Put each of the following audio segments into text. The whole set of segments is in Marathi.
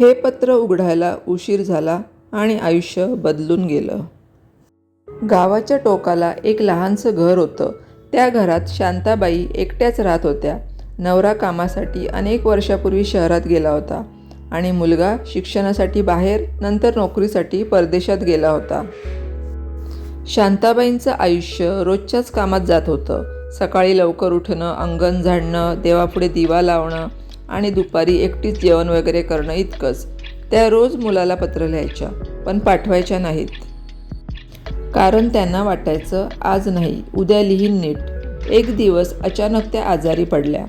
हे पत्र उघडायला उशीर झाला आणि आयुष्य बदलून गेलं. गावाच्या टोकाला एक लहानसं घर होतं. त्या घरात शांताबाई एकट्याच राहत होत्या. नवरा कामासाठी अनेक वर्षापूर्वी शहरात गेला होता आणि मुलगा शिक्षणासाठी बाहेर नंतर नोकरीसाठी परदेशात गेला होता. शांताबाईंचं आयुष्य रोजच्याच कामात जात होतं. सकाळी लवकर उठणं अंगण झाडणं देवापुढे दिवा लावणं आणि दुपारी एकटीच जेवण वगैरे करणं इतकंच. त्या रोज मुलाला पत्र लिहायच्या पण पाठवायच्या नाहीत. कारण त्यांना वाटायचं आज नाही उद्या लिहीन नीट. एक दिवस अचानक त्या आजारी पडल्या.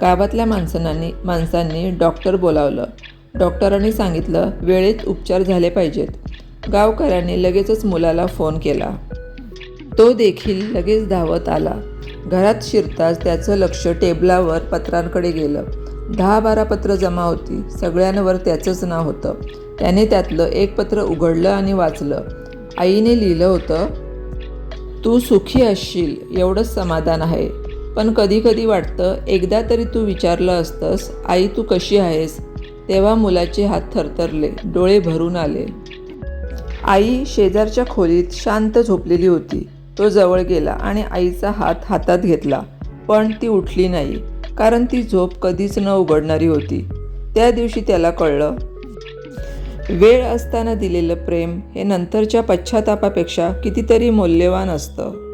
गावातल्या माणसांनी माणसांनी डॉक्टर बोलावलं. डॉक्टरांनी सांगितलं वेळेत उपचार झाले पाहिजेत. गावकऱ्यांनी लगेचच मुलाला फोन केला. तो देखील लगेच धावत आला. घरात शिरताच त्याचं लक्ष टेबलावर पत्रांकडे गेलं. दहा बारा पत्र जमा होती. सगळ्यांवर त्याचंच नाव होतं. त्याने त्यातलं एक पत्र उघडलं आणि वाचलं. आईने लिहिलं होतं तू सुखी असशील एवढंच समाधान आहे. पण कधीकधी वाटतं एकदा तरी तू विचारलं असतंस आई तू कशी आहेस? तेव्हा मुलाचे हात थरथरले डोळे भरून आले. आई शेजारच्या खोलीत शांत झोपलेली होती. तो जवळ गेला आणि आईचा हात हातात घेतला पण ती उठली नाही. कारण ती झोप कधीच न उघडणारी होती. त्या दिवशी त्याला कळलं. वेळ असताना दिलेलं प्रेम हे नंतरच्या पश्चातापापेक्षा कितीतरी मौल्यवान असतं.